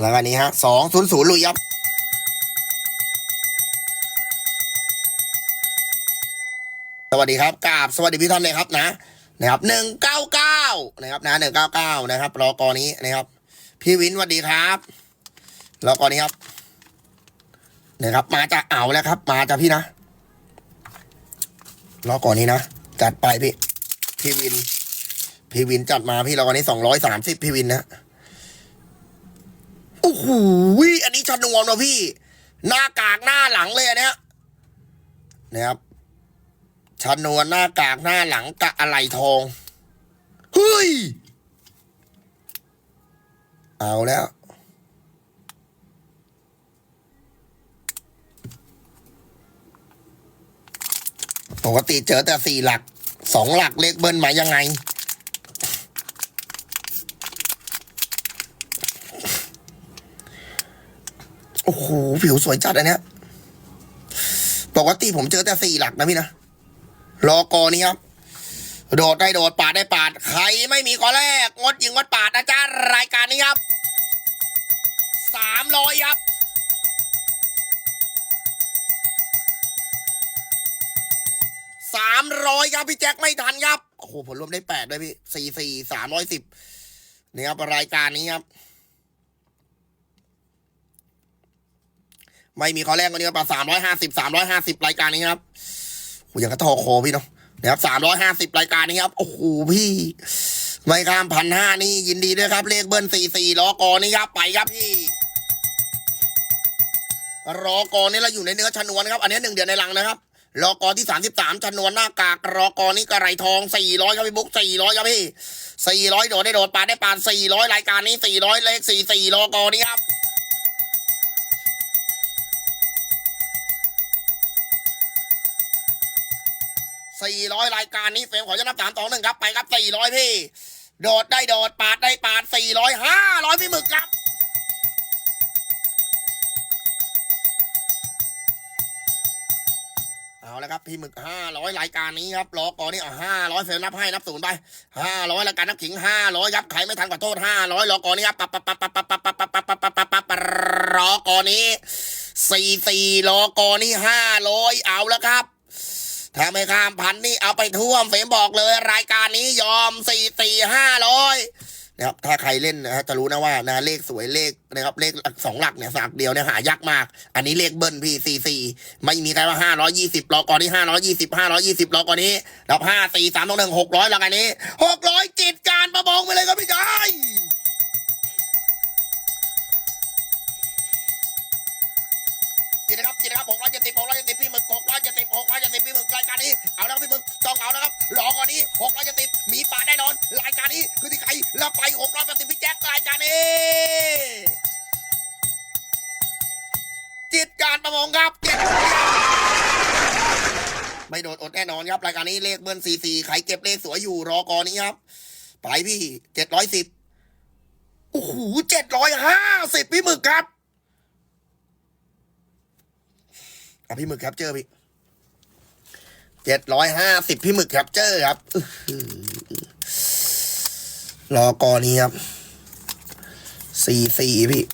แล้วอันนี้ฮะสองศูนย์ศูนย์ลุยครับสวัสดีครับกราบสวัสดีพี่ท่านเลยครับนะนะครับหนึ่งเก้าเก้านะครับนะหนึ่งเก้าเก้านะครับรอกอนี้นะครับ พี่วินสวัสดีครับรอกอนี้ครับนะครับ มาจากอ่าแล้วครับ มาจากพี่นะรอกอนี้นะจัดไปพี่พี่วิน พี่วินจัดมาพี่รอกอนี้สองร้อยสามสิบพี่วินนะ โอ้โหอันนี้ชนวนว่ะพี่ หน้ากากหน้าหลังเลยอันเนี้ยนะครับชนวนหน้ากากหน้าหลังกะอะไรทองเฮ้ยเอาแล้วปกติเจอแต่สี่หลักสองหลักเลขเบิ้ลมายังไง อ้โหผิวสวยจัดอันเนี้ยปกติผมเจอแต่สี่หลักนะพี่นะรอกอนี้ครับ โดดได้โดดปาดได้ปาด ใครไม่มีขอแรก งดยิงงดปาดนะจ๊ะรายการนี้ครับสามร้อยครับสามร้อยครับพี่แจ็คไม่ทันครับ โอ้โหผลรวมได้แปดด้วยพี่สี่สี่สามร้อยสิบนี่ครับรายการนี้ครับ ไม่มีข้อแรกวันนี้ก็ปาสามร้อยห้าสิบสามร้อยห้าสิบรายการนี้ครับโอ้ยอย่างกระทอคอพี่เนาะนะครับสามร้อยห้าสิบรายการนี้ครับ โอ้โหพี่ ไม่ข้ามพันห้านี่ยินดีด้วยครับ เลขเบิ้ลสี่สี่ล้อกอนี่ครับ ไปครับพี่รอกอนี่เราอยู่ในเนื้อชนวนนะครับ อันนี้หนึ่งเดือนในลังนะครับรอกอที่สามสิบสามชนวนหน้ากากรอกอนี่กระไรทองสี่ร้อยครับพี่บุ๊กสี่ร้อยครับพี่สี่ร้อยโดดได้โดดปาดได้ปาดสี่ร้อยรายการนี้สี่ร้อยเลขสี่สี่รอกอนี่ครับ สี่ร้อยรายการนี้เฟรมขอจะนับสามสองหนึ่งครับไปครับสี่ร้อยพี่ โดดได้โดดปาดได้ปาดสี่ร้อยห้าร้อยพี่หมึกครับเอาและครับพี่หมึกห้าร้อยรายการนี้ครับล้อก่อนนี่เอาห้าร้อยเฟรมนับให้นับศูนย์ไปห้าร้อยรายการนับขิงห้าร้อยครับใครไม่ทันขอโทษห้าร้อยล้อกอนี่ครับปับปับปับปับปับปับปับปับปับปับปับปับปับปับล้อก่อนนี้สี่สี่ล้อก่อนนี่ห้าร้อยเอาแล้วครับ ถ้าไม่ข้ามพันนี่เอาไปท่วมเฟมบอกเลย รายการนี้ยอมสี่สี่ห้าร้อยนะครับถ้าใครเล่นนะฮะจะรู้นะว่านะเลขสวยเลขนะครับเลขสองหลักเนี่ยสากเดียวเนี่ยหายากมาก อันนี้เลขเบิ้ลพี่สี่สี่ไม่มีใครว่าห้าร้อยยี่สิบรอก่อนนี้ห้าร้อยยี่สิบห้าร้อยยี่สิบรอก่อนนี้รับห้าสี่สามสองหนึ่งหกร้อยรายการนี้หกร้อยจิตการประมงไปเลยครับพี่ชาย จิตนะครับจิตนะครับหกร้อยเจ็ดสิบหกร้อยเจ็ดสิบพี่มึกหกร้อยเจ็ดสิบหกร้อยเจ็ดสิบพี่มึกรายการนี้เอาแล้วพี่มึกต้องเอาแล้วครับหลอกก่อนนี้หกร้อยเจ็ดสิบมีป่าแน่นอน รายการนี้คือที่ใครแล้วไปหกร้อยแปดสิบพี่แจ็ครายการนี้จิตการประมงครับเจ็ดไม่โดดอดแน่นอนครับรายการนี้เลขเบิ้ลสี่สี่ใครเก็บเลขสวยอยู่รอกอนี้ครับไปพี่เจ็ดร้อยสิบโอ้โหเจ็ดร้อยห้าสิบพี่มึกครับ อะพี่หมึกแคปเจอร์พี่เจ็ดร้อยห้าสิบพี่หมึกแคปเจอร์ครับรอกอนี้ครับสี่สี่พี่